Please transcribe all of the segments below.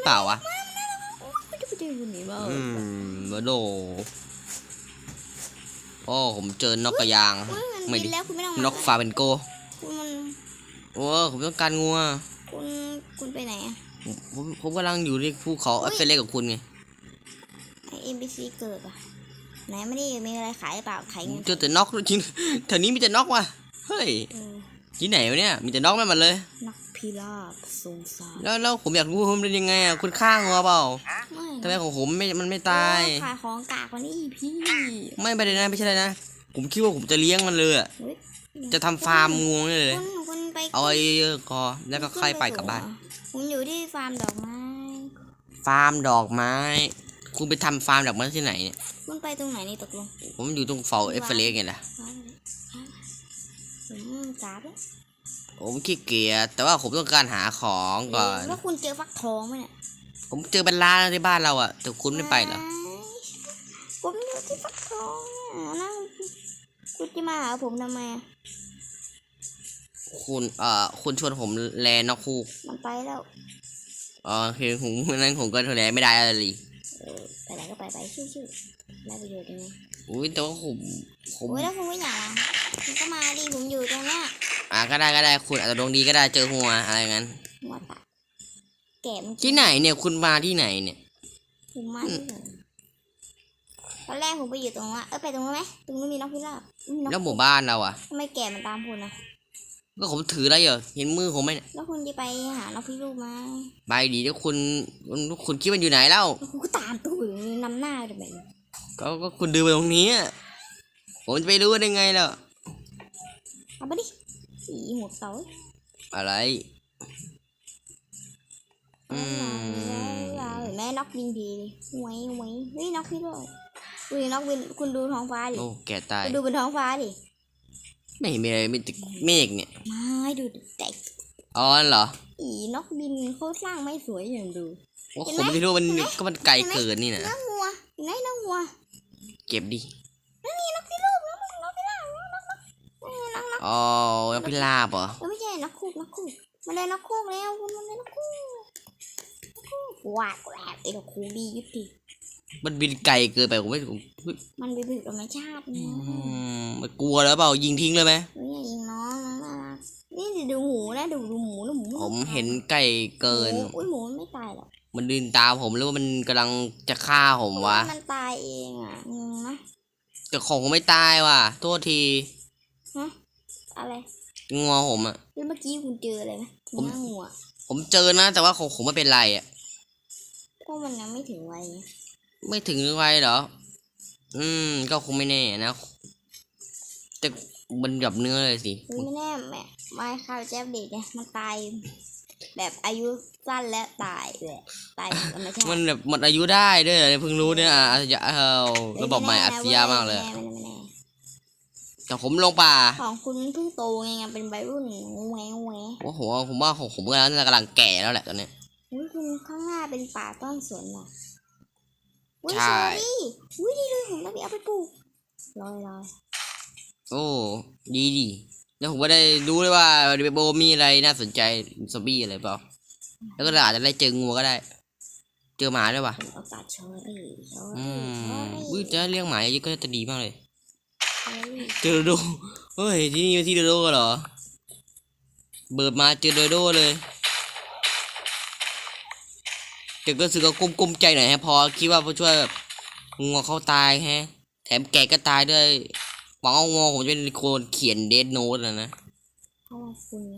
รือเปล่าวะไม่ได้ไปเจอคนนี้มาอืมวโดโอ้ผมเจอนกกระยาง อุ้ยมันไม่บิดิ นแล้วคุณไม่ต้องนกฟาเบนโกคุณมันโอ้ผมต้องการงัวคุณคุณไปไหนอะผมผมผมกำลังอยู่ในภูเขาเอฟเฟลเล็กกับคุณไงไอเอ็มบีซีเกิดอะไหนไม่ได้มีอะไรขายหรือเปล่าขายเงินเจอแต่นกจริงแถวนี้มีแต่นกว่ะเฮ้ยเออที่ไหนวะเนี่ยมีแต่นกไม่หมดเลยนก พิราบทรงสารแล้วแล้วผมอยากรู้ว่ามันเป็นยังไงอะคุณฆ่างัวเปล่าไม่ทำไมของผมไม่มันไม่ตายขายของกากกว่านี้อีกพี่ไม่ไปเลยนะไม่ใช่เลยนะผมคิดว่าผมจะเลี้ยงมันเลยอะเฮ้ยจะทำฟาร์มงูนี่เลยคุณคุณไปเอาไอ้เยอะๆพอแล้วก็ค่อยไปกลับบ้านผมอยู่ที่ฟาร์มดอกไม้ฟาร์มดอกไม้คุณไปทำฟาร์มดอกไม้ที่ไหนเนี่ยคุณไปตรงไหนนี่ตกลงผมอยู่ตรงเฝ้าเอฟเฟลเล็กไงล่ะอืมกราบแล้ว ผมขี้เกียจแต่ว่าผมต้องการหาของก่อน แล้วคุณเจอฟักทองไหมเนี่ยผมเจอเป็นร้านในบ้านเราอะแต่คุณไม่ไปเหรอผมอยู่ที่ฟักทองอะนะคุณจะมาหาผมทำไมอะคุณเอ่อคุณชวนผมแลนกคูกมันไปแล้วอ๋อโอเคผมนั้นผมก็แลไม่ได้อะไรเลย เออไปไหนก็ไปไปชื่อๆได้ประโยชน์ยังไงอุ้ยแต่ว่าผมผมโอ้ยแล้วคุณไม่อยากมาคุณก็มาดิผมอยู่ตรงเนี้ย อะก็ได้ก็ได้คุณอาจจะดวงดีก็ได้เจอหัวอะไรงั้นหัวตาแก่มันที่ไหนเนี่ยคุณมาที่ไหนเนี่ย ผมมาที่ไหนตอนแรกผมไปอยู่ตรงนั้นเออไปตรงนู้นไหมตรงนู้นมีนกพิราบอืมนกแล้วหมู่บ้านเราอะทำไมแก่มันตามคุณนะก็ผมถืออะไรเหรอเห็นมือผมไหมเนี่ยแล้วคุณจะไปหานกพิราบไหมไปดีแล้วคุณคุณคุณคิดว่าอยู่ไหนแล้วแล้วคุณก็ตามตัวอยู่นำหน้าทำไมก็ก็คุณเดินไปตรงนี้อะผมจะไปรู้ได้ไงล่ะเอาไปดิ สีหัวเสาอะไร อืมเห็นไหมนกบินพีเลยหวยหวยเฮ้ยนกพิราบอุ้ยนกบินคุณดูท้องฟ้าดิโอ้แกตายคุณดูบนท้องฟ้าดิ ไม่เห็นมีอะไรมีแต่เมฆเนี่ยไม่ดูแต่อ๋อเหรอ อีนกบินเขาสร้างไม่สวยอย่างดูว่าเห็นผมไหมไม่รู้มันเห็นไหมก็มันไกลเกินนี่นะนกงัวเห็นไหมนกงัว เก็บดิ นี่นกพิราบนกนกพิราบนกนกนก นกนกอ๋อยังพิราบเหรอเออไม่ใช่นกคูกนกคูกมันเลยนกคูกแล้วคุณมันเลยนกคูกนกคูกวาดแหวกไอ้นกคูกดียุติมันบินไกลเกินไปผมไม่ผมมันเป็นผิดธรรมชาตินะอืมมันกลัวแล้วเปล่ายิงทิ้งเลยไหมเฮ้ยอย่ายิงน้องน้องน่ารักนี่ดิดูหูนะดูดูหมูนะหมูผมเห็นไก่เกิน หมูอุ้ยหมูมันไม่ตายหรอกมันดินตามผมหรือว่ามันกำลังจะฆ่าผมวะมันตายเองอะงงนะ แต่ของผมไม่ตายว่ะโทษทีฮะ อะไรงัวผมอะ แล้วเมื่อกี้คุณเจออะไรไหมผมหน้างัวผมเจอนะ แต่ว่าของผมไม่เป็นไรอะเพราะมันยังไม่ถึงวัยไงไม่ถึงวัยเหรอ อืม ก็คงไม่แน่นะ แต่มันแบบเนื้อเลยสิเฮ้ยไม่แน่แม่ไม่ค่ะแจ๊บเด็กไงมันตาย แบบอายุสั้นและตายแบบตายธรรมชาติมันแบบหมดอายุได้ด้วยเหรอเพิ่งรู้เนี่ยอะอาจจะเอาระบบใหม่อัจฉริยะมากเลยไแน่ไม่แน่ไม่แน่ แต่ผมลงป่าของคุณเพิ่งโตไงไงเป็นวัยรุ่นแหวะแหวะโอ้โหผมว่าของผมก็แล้วกำลังแก่แล้วแหละตอนเนี้ยอุ้ยคุณข้างหน้าเป็นป่าต้นสนเหรออุ้ยใช่สวยดิอุ้ยดีเลยผมต้องไปเอาไปปลูกลอยลอยโอ้ดีดีแล้วผมก็ได้รู้เลยว่าเดโบมีอะไรน่าสนใจซอมบี้อะไรเปล่าแล้วก็อาจจะได้เจองูก็ได้ เจอหมาด้วยว่ะผมเอาปลาเชอรี่เชออืรี่มเชออุ้ยรี่จะเลี้ยงหมาเยอะก็จะดีมากเลย เชอรี่เจอโดโดเฮ้ยที่นี่ที่โดโดเหรอ เบิดมาเจอโดโดเลยแต่ก็รู้สึกก็กุ้มๆใจหน่อยฮะพอคิดว่าพอช่วยแบบงัวเขาตายแฮะ แถมแกก็ตายด้วยหวังเอางัวผมจะเป็นคนเขียนเดดโนตนะนะเพราะว่าคุณไง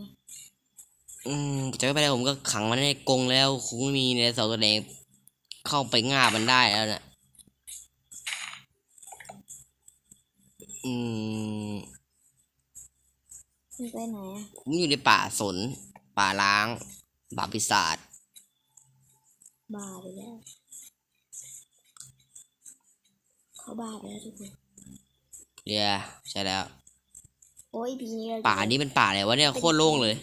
อืมจะไม่เป็นไรผมก็ขังมันในกรงแล้วคงไม่มีในเสาตัวแดงเข้าไปง่าบมันได้แล้วน่ะ อืมคุณไปไหนอะผมอยู่ในป่าสน ป่าล้างป่าปีศาจบ้าไปแล้วเขาบ้าไปแล้วทุกคนเดี๋ยวใช่แล้ว โอ้ยพีนี้เราป่านี้เป็นป่าอะไรวะเนี่ยโคตรโล่งเลย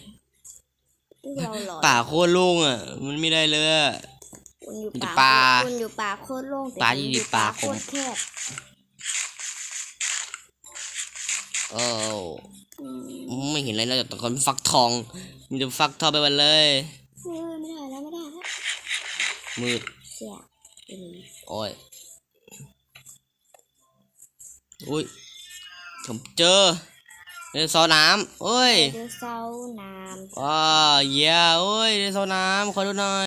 พวกเราหลอนป่าโคตรโล่งอะ มันไม่ได้เลยอะคุณอยู่มันจะป่าป่าคุณอยู่ป่าโคตรโล่งแต่ป่าผมที่ออยู่ยู่ป่าป่าขโคองตรแคบ โอ้อืมไม่เห็นอะไรแล้วแต่คนฟักทองมีแต่ฟักทองไปหมดเลยเฮ้ยไม่ได้แล้วไม่ได้แล้วมืดเสียอืมโอ้ยอุ้ยผมเจอเดนโซอร์น้ำเอ้ยไดโนเสาร์น้ำว้าเยี่ยเอ้ยเดนโซอร์น้ำขอดูหน่อย